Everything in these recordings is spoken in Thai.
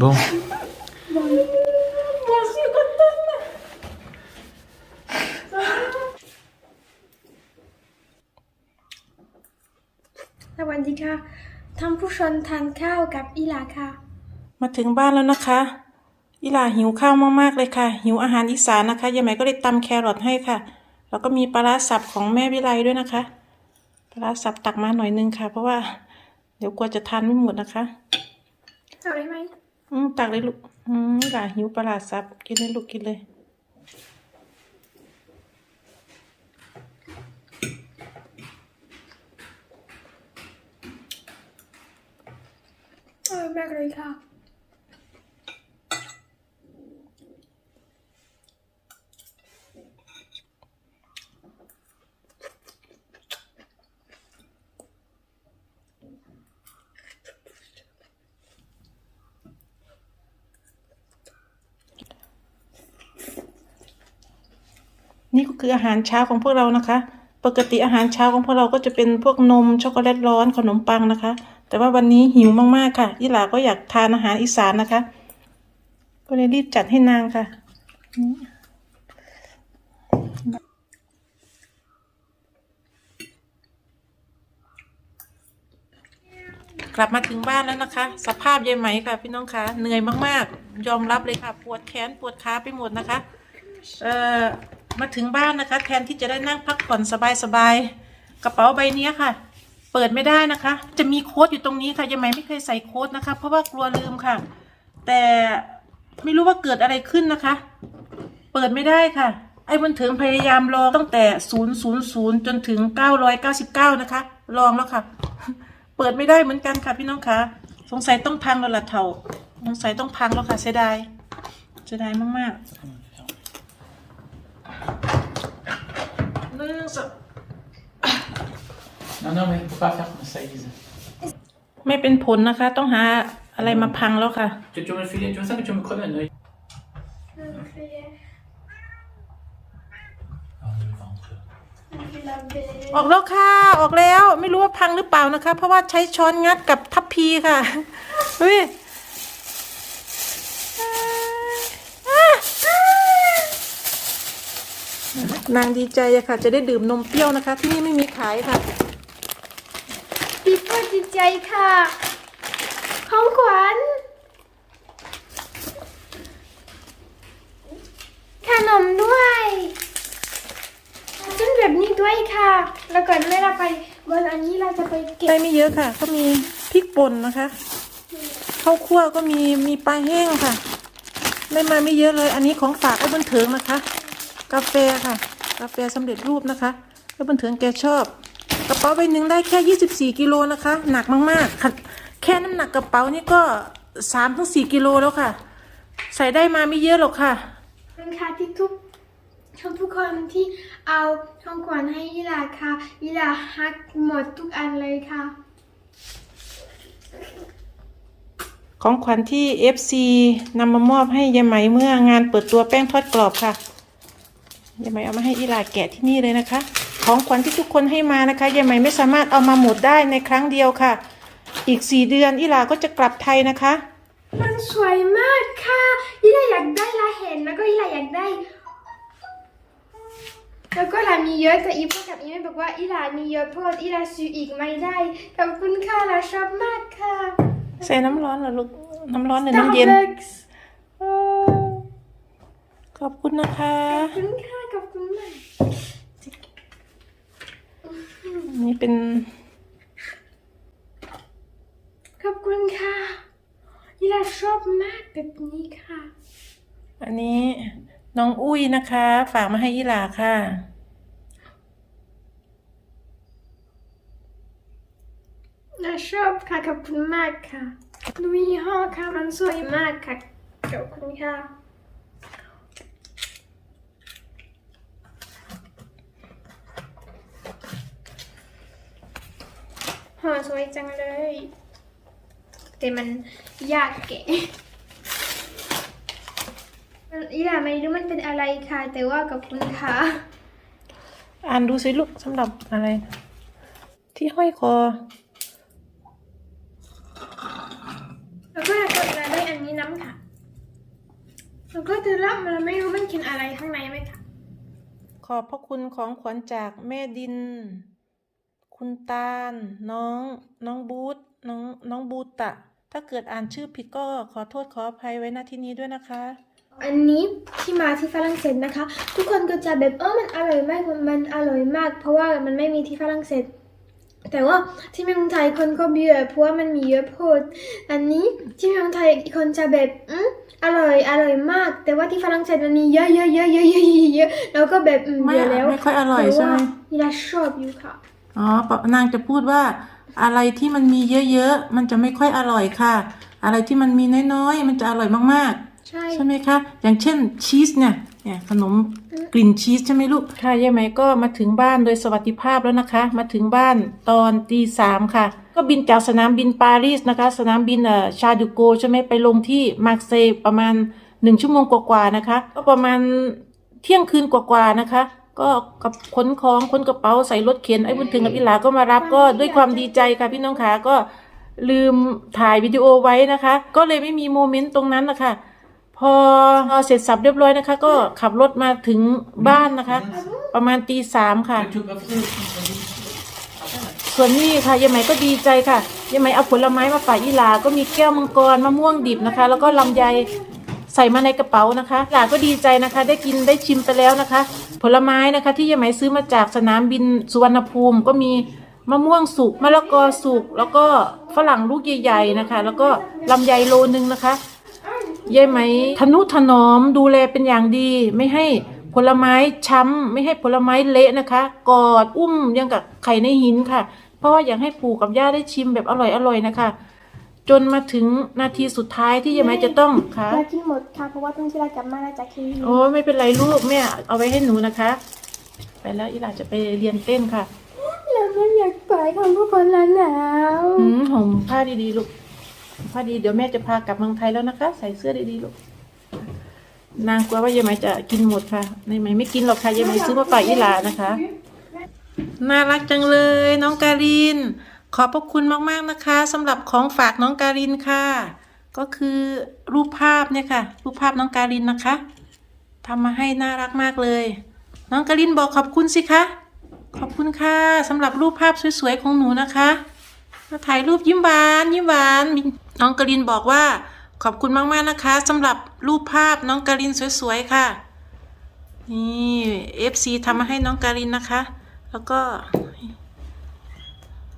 Bon. Moi, je suis contente. สวัสดีค่ะท่านผู้ชมทานข้าวกับอีหลาค่ะ มาถึงบ้านแล้วนะคะ อีหลาหิวข้าวมากๆเลยค่ะ หิวอาหารอีสานนะคะยายไหมก็เลยตำแครอทให้ค่ะ แล้วก็มีปลาร้าสับของแม่วิไลด้วยนะคะ ปลาร้าสับตักมาหน่อยนึงค่ะ เพราะว่า เดี๋ยวกลัวจะทานไม่หมดนะคะเอาได้ไหม อืมตักเลยลูก อืมอีหลาหิวปลาซับ กินเลยลูกกินเลยอร่อยมากเลยค่ะ นี่ก็คืออาหารเช้าของพวกเรานะคะ ปกติอาหารเช้าของพวกเราก็จะเป็นพวกนมช็อกโกแลตร้อนขนมปังนะคะ แต่ว่าวันนี้หิวมากๆค่ะอีหลาก็อยากทานอาหารอีสานนะคะ ก็เลยรีบจัดให้นางค่ะกลับมาถึงบ้านแล้วนะคะ สภาพยายไหมค่ะพี่น้องคะเหนื่อยมากๆ ยอมรับเลยค่ะ ปวดแขนปวดขาไปหมดนะคะ เอ่อ มาถึงบ้านนะคะ แทนที่จะได้นั่งพักผ่อนสบายๆกระเป๋าใบนี้ค่ะ เปิดไม่ได้นะคะ จะมีโค้ดอยู่ตรงนี้ค่ะยังไม่ไม่เคยใส่โค้ดนะคะ เพราะว่ากลัวลืมค่ะ แต่ไม่รู้ว่าเกิดอะไรขึ้นนะคะ เปิดไม่ได้ค่ะ ไอ้บนถึงพยายามลองตั้งแต่ศูนย์ศูนย์ศูนย์จนถึงเก้าร้อยเก้าสิบเก้านะคะ ลองแล้วค่ะ เปิดไม่ได้เหมือนกันค่ะพี่น้องคะสงสัยต้องพังแล้วล่ะเถาสงสัยต้องพังแล้วค่ะเสียดายเสียดายมากๆ หนึ่งสอง Non, non, mais faut pas faire comme ça, Elise. ไม่เป็นผลนะคะ ต้องหาอะไรมาพังแล้วค่ะ Tu, tu veux me le filer Tu veux ça que tu veux me crever un œil Ah, le ventre. ออกแล้วค่ะ ออกแล้ว ไม่รู้ว่าพังหรือเปล่านะคะ เพราะว่าใช้ช้อนงัดกับทัพพีค่ะเฮ้ย นางดีใจอะค่ะ จะได้ดื่มนมเปรี้ยวนะคะ ที่นี่ไม่มีขายค่ะพี่พ่อดีใจค่ะของขวัญขนมด้วยเป็นแบบนี้ด้วยค่ะ แล้วก่อนแม่เราไปวันอันนี้เราจะไปเก็ได้บไม่เยอะค่ะ ก็มีพริกป่นนะคะข้าวคั่วก็มีมีปลาแห้งค่ะ ได้มาไม่เยอะเลย อันนี้ของฝากไอ้บนเถิงนะคะ กาแฟค่ะ กาแฟสำเร็จรูปนะคะไอ้บนเถิงแกชอบ กระเป๋าใบหนึ่งได้แค่ 24 กิโลนะคะ หนักมากๆค่ะแค่น้ำหนักกระเป๋านี่ก็3ถึง4กิโลแล้วค่ะ ใส่ได้มาไม่เยอะหรอกค่ะเป็นค่ะที่ทุกทุกทุกคนที่เอาของขวัญให้ยีลาค่ะยีลาฮักหมดทุกอันเลยค่ะ ของขวัญที่ FC นำมามอบให้ยายไหมเมื่องานเปิดตัวแป้งทอดกรอบค่ะ ยายไหมเอามาให้อีหลาแกะที่นี่เลยนะคะ ของขวัญที่ทุกคนให้มานะคะยายไหมไม่สามารถเอามาหมดได้ในครั้งเดียวค่ะ อีกสี่เดือนอีหลาก็จะกลับไทยนะคะ มันสวยมากค่ะยีลาอยากได้ลาเห็นแล้วก็ยีลาอยากได้ แล้วก็ลามีเยอะแต่อีพ่อกับอีแม่บอกว่าอีลามีเยอะเพราะว่าอีลาซื้ออีกไม่ได้ขอบคุณค่ะลาชอบมากค่ะใส่น้ำร้อนเหรอลูกน้ำร้อนหรือน้ำเย็น Starbucks เออ ขอบคุณนะคะขอบคุณค่ะขอบคุณมากนี่เป็น ขอบคุณค่ะยีลาชอบมากแบบนี้ค่ะ อันนี้น้องอุ้ยนะคะ ฝากมาให้อีหลาค่ะน่าชอบค่ะขอบคุณมากค่ะดูยี่ห้อค่ะมันสวยมากค่ะขอบคุณค่ะ ห่อสวยจังเลย แต่มันยากแกะมันอีหล่าไม่รู้มันเป็นอะไรค่ะ แต่ว่าขอบคุณค่ะ อ่านดูสิลูกสำหรับอะไร ที่ห้อยคอแล้วก็ถ้าเกิดเราได้อันนี้นับำค่ะแล้วก็จะรับมันไม่รู้มันกินอะไรข้างในไหมคะขอบพระคุณของขวัญจากแม่ดิน คุณตาล น้อง น้องบูธน้อง น้องบูตะ ถ้าเกิดอ่านชื่อผิดก็ขอโทษขออภัยไว้ณที่นี้ด้วยนะคะ อันนี้ที่มาที่ฝรั่งเศสนะคะ ทุกคนก็จะแบบเออมันอร่อยมากมันอร่อยมาก เพราะว่ามันไม่มีที่ฝรั่งเศส แต่ว่าที่เมืองไทยคนก็เยอะเพราะว่ามันมีเยอะโพด อันนี้ที่เมืองไทยคนจะแบบอืมอร่อยอร่อยมาก แต่ว่าที่ฝรั่งเศสมันมีเยอะเยอะเยอะเยอะเยอะเยอะเยอะแล้วก็แบบอืมไม่เยอะแล้วไม่ค่อยอร่อยใช่ไหมแต่ว่านี่ละชอบอยู่ค่ะ อ๋อปะนางจะพูดว่า อะไรที่มันมีเยอะๆมันจะไม่ค่อยอร่อยค่ะ อะไรที่มันมีน้อยๆมันจะอร่อยมากๆ ใช่ ใช่ไหมคะ อย่างเช่นชีสเนี่ยเนี่ยขนมกลิ่นชีสใช่ไหมลูกค่ะยายไหมก็มาถึงบ้านโดยสวัสดิภาพแล้วนะคะ มาถึงบ้านตอนตีสามค่ะ ก็บินจากสนามบินปารีสนะคะ สนามบินเอ่อชาดูโกใช่ไหมไปลงที่มาร์เซย์ประมาณหนึ่งชั่วโมงกว่าๆนะคะ ก็ประมาณเที่ยงคืนกว่าๆนะคะ ก็กับขนของขนกระเป๋าใส่รถเข็นไอ้บุญถึงกับพี่หลาก็มารับก็ด้วยความดีใจค่ะพี่น้องขาก็ลืมถ่ายวิดีโอไว้นะคะ ก็เลยไม่มีโมเมนต์ตรงนั้นนะคะพอพอเสร็จสับเรียบร้อยนะคะ ก็ขับรถมาถึงบ้านนะคะ ประมาณตีสามค่ะ Tu veux pas faire ส่วนนี้ค่ะยายไหมก็ดีใจค่ะยายไหมเอาผลไม้มาฝากอีหลาก็มีแก้วมังกรมะม่วงดิบนะคะ แล้วก็ลำไย ใส่มาในกระเป๋านะคะหลาก็ดีใจนะคะได้กินได้ชิมไปแล้วนะคะ ผลไม้นะคะที่ยายไหมซื้อมาจากสนามบินสุวรรณภูมิก็มีมะม่วงสุกมะละกอสุกแล้วก็ฝรั่งลูกใหญ่ๆนะคะ แล้วก็ลำไยโลนึงนะคะยายไหมทนุถนอมดูแลเป็นอย่างดี ไม่ให้ผลไม้ช้ำ ไม่ให้ผลไม้เละนะคะ กอดอุ้มยังกับไข่ในหินค่ะ เพราะว่าอยากให้ปู่กับย่าได้ชิมแบบอร่อยๆนะคะ จนมาถึงนาทีสุดท้ายที่ยายไหมจะต้องค่ะเรากินหมดค่ะเพราะว่าตอนที่เรากลับมาเราจะกินโอ้ไม่เป็นไรลูกแม่เอาไว้ให้หนูนะคะ ไปแล้วอีหลาจะไปเรียนเต้นค่ะเราไม่อยากไปค่ะทุกคนแล้วหนาวอืมห่มผ้าดีๆลูกผ้าดีเดี๋ยวแม่จะพากลับเมืองไทยแล้วนะคะ ใส่เสื้อดีๆลูกนางกลัวว่ายายไหมจะกินหมดค่ะยายไหมไม่กินหรอกค่ะยายไหมซื้อมาฝากอีหลานะคะน่ารักจังเลย น้องการิน ขอบพระคุณมากๆนะคะสำหรับของฝากน้องการินค่ะ ก็คือรูปภาพเนี่ยค่ะ รูปภาพน้องการินนะคะทำมาให้น่ารักมากเลย น้องการินบอกขอบคุณสิคะขอบคุณค่ะสำหรับรูปภาพสวยๆของหนูนะคะมาถ่ายรูปยิ้มหวานยิ้มหวานน้องการินบอกว่า ขอบคุณมากๆนะคะสำหรับรูปภาพน้องการินสวยๆค่ะนี่ FC ทำมาให้น้องการินนะคะ แล้วก็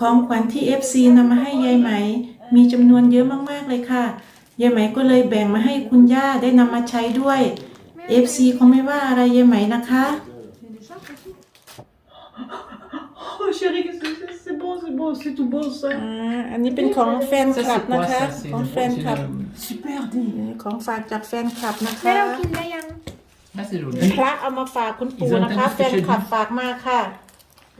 ของขวัญที่ FC นำมาให้ยายไหม มีจำนวนเยอะมากๆเลยค่ะยายไหมก็เลยแบ่งมาให้คุณย่าได้นำมาใช้ด้วย FC คงไม่ว่าอะไรยายไหมนะคะ Oh chérie, qu'est-ce que c'est C'est bon, c'est bon, c'est tout bon ça. อ่าอันนี้เป็นของแฟน Ça, คลับ c'est นะ quoi คะ ça C'est ของแฟนคลับ c'est Super, dis. ของฝากจากแฟนคลับนะคะแม่เรากินได้ยัง le- Ah, c'est joli. พระเอามาฝากคุณปู่นะคะ แฟนคลับฝากมาค่ะ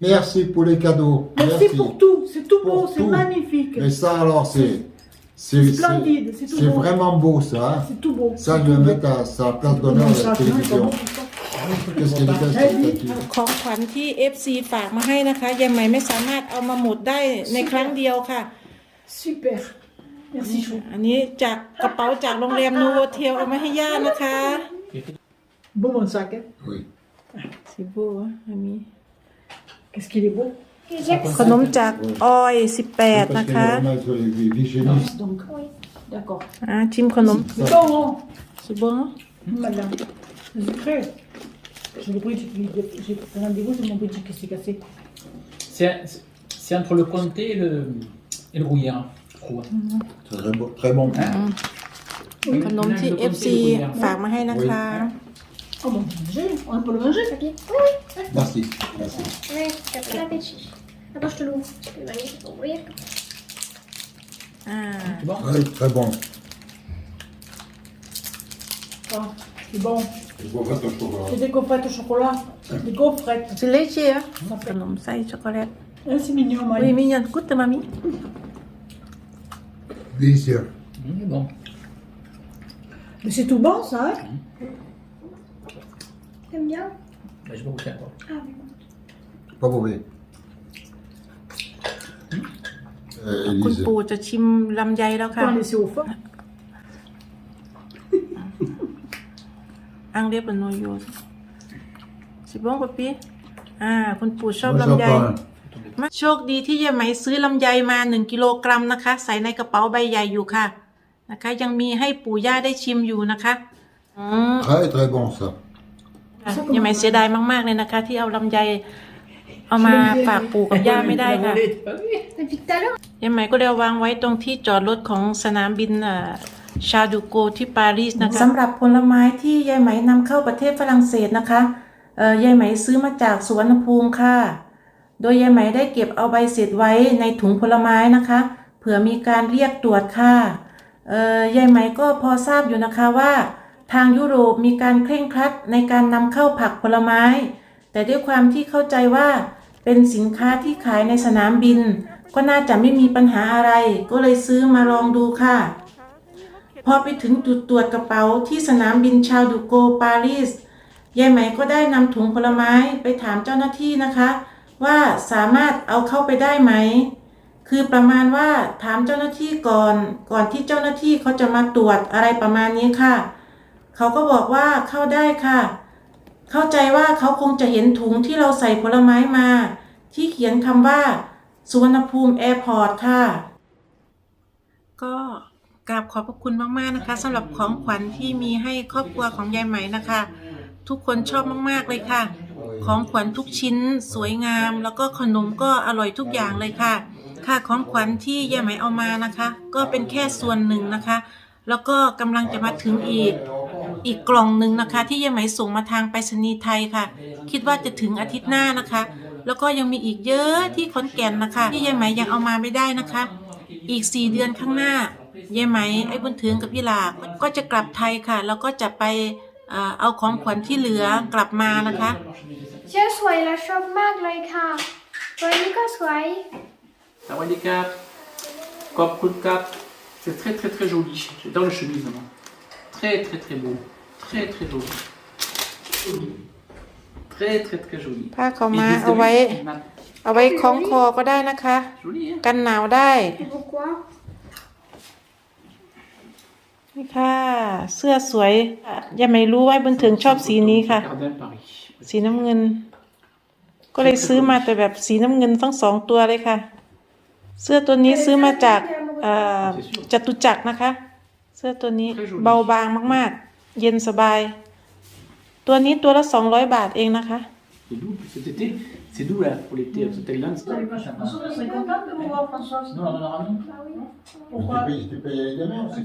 Merci pour les cadeaux. Merci pour tout, c'est tout Pour beau, c'est tout. magnifique. Mais ça alors, c'est. C'est C'est splendide, c'est tout c'est beau. vraiment beau ça. hein. C'est tout beau. Ça, je vais le mettre à sa place d'honneur à la télévision. Qu'est-ce qu'elle est belle cette statue. ของขวัญที่ FC ฝากมาให้นะคะยังไหมไม่สามารถเอามาหมดได้ในครั้งเดียวค่ะ Super. Merci chou. อันนี้จากกระเป๋าจากโรงแรมนูโวเทลเอามาให้ย่านะคะ Beau mon sac, hein. Oui. สิบูอันนี้ Qu'est-ce qu'il est beau. Et j'ai- ขนมจากออย Parce 18 qu'elle นะคะ est vraiment sur les vigélistes. Donc, Oui. D'accord. อ่าชิมขนม C'est bon, hein สุบง Madame. C'est sucré. J'ai le bruit, j'ai pris un dégoût, c'est mon petit qui s'est cassé. C'est c'est entre le comté et le, et le gruyère. je trouve. C'est très bon. Très bon. Hein ขนมที่ Le comté et le FC gruyère. ฝากมาให้นะคะ Oh, bon, on peut manger. On peut le manger. Papier Oui, Merci. Merci. oui, t'as bon appétit. Attends, je te l'ouvre. Tu peux magnifique pour ouvrir. อ่า C'est bon Très, très bon. Ah, c'est bon. Je bois pas ton chocolat. C'est des gaufrettes au chocolat. Des gaufrettes. ซิเลเชียขนมไส้ช็อกโกแลต Ah, c'est mignon, oui Marie. mignon good มามิ Délicieux. Mmh, c'est bon. Mais c'est tout bon, ça, hein T'aimes bien Bah, je vais pas goûter encore. Ah, oui. Pas mauvais. Euh, คุณ Élise. ปู่จะชิมลำไยแล้ว Faut ค่ะ en laisser au fond. อังเรียบโนโยสิบงปะปีอ่า คุณปู่ชอบ Moi, j'en ลำไย prends un. โชคดีที่ยายไหมซื้อลำไยมาหนึ่งกิโลกรัมนะคะ ใส่ในกระเป๋าใบใหญ่อยู่ค่ะ นะคะ ยังมีให้ปู่ย่าได้ชิมอยู่นะคะ อืม Très, très bon, ça. ค่ะยายไหมเสียดายมากๆเลยนะคะ ที่เอาลำไยเอามาฝากปู่กับย่าไม่ได้ค่ะ Depuis tout à l'heure ยายไหมก็เลยเอาวางไว้ตรงที่จอดรถของสนามบินชาดูโกที่ปารีสนะคะสำหรับผลไม้ที่ยายไหมนำเข้าประเทศฝรั่งเศสนะคะเอ่อยายไหมซื้อมาจากสวนภูมิค่ะ โดยยายไหมได้เก็บเอาใบเสร็จไว้ในถุงผลไม้นะคะ เผื่อมีการเรียกตรวจค่ะเอ่อยายไหมก็พอทราบอยู่นะคะว่า ทางยุโรปมีการเคร่งครัดในการนำเข้าผักผลไม้ แต่ด้วยความที่เข้าใจว่า เป็นสินค้าที่ขายในสนามบิน ก็น่าจะไม่มีปัญหาอะไร ก็เลยซื้อมาลองดูค่ะ พอไปถึงจุดตรวจกระเป๋าที่สนามบินชาวดูโกปารีสยายไหมก็ได้นำถุงผลไม้ไปถามเจ้าหน้าที่นะคะ ว่าสามารถเอาเข้าไปได้ไหม คือประมาณว่าถามเจ้าหน้าที่ก่อน ก่อนที่เจ้าหน้าที่เขาจะมาตรวจอะไรประมาณนี้ค่ะ เขาก็บอกว่าเข้าได้ค่ะ เข้าใจว่าเขาคงจะเห็นถุงที่เราใส่ผลไม้มา ที่เขียนคำว่า สุวรรณภูมิแอร์พอร์ตค่ะ ก็กราบขอบพระคุณมาก ๆ นะคะสำหรับของขวัญที่มีให้ครอบครัวของยายไหมนะคะ ทุกคนชอบมาก ๆ เลยค่ะ ของขวัญทุกชิ้นสวยงาม แล้วก็ขนมก็อร่อยทุกอย่างเลยค่ะ ค่ะของขวัญที่ยายไหมเอามานะคะ ก็เป็นแค่ส่วนหนึ่งนะคะ แล้วก็กำลังจะมาถึงอีก อีกกล่องหนึ่งนะคะ ที่ยายไหมส่งมาทางไปรษณีย์ไทยค่ะ คิดว่าจะถึงอาทิตย์หน้านะคะ แล้วก็ยังมีอีกเยอะที่ขอนแก่นนะคะ ที่ยายไหมยังเอามาไม่ได้นะคะ อีกสี่เดือนข้างหน้ายายไหมไอ้บุญถึงกับพี่หลาก็จะกลับไทยค่ะ แล้วก็จะไปเอ่อเอาของขวัญที่เหลือกลับมานะคะเชื่อสวยและชอบมากเลยค่ะตัวนี้ก็สวย Ça va les cap. Cop, coup de cap. C'est très très très joli. J'adore les chemises maman. Très très très beau. Très très joli. Joli. Très très très joli. ผ้าขาว Et ม้า je les ai เอาไว้ vus, Matt. เอาไว้คล้องคอก็ได้นะคะ Joli hein กันหนาวได้ Pourquoi นี่ค่ะ เสื้อสวยยังไม่รู้ว่าบุญถึงชอบสีนี้ค่ะ Jardin Paris. สีน้ำเงิน ก็เลยซื้อมาแต่แบบสีน้ำเงินทั้งสองตัวเลยค่ะ เสื้อตัวนี้ซื้อมาจากเอ่อจตุจักรนะคะ เสื้อตัวนี้เบาบางมากๆ เย็นสบาย ตัวนี้ตัวละสองร้อยบาทเองนะคะ C'est doux cet été. C'est doux là pour l'été. C'est Thaïlande. Françoise, elle serait contente de me voir, Françoise. Non, non, non, non. Tu payes, tu payes avec des mains aussi.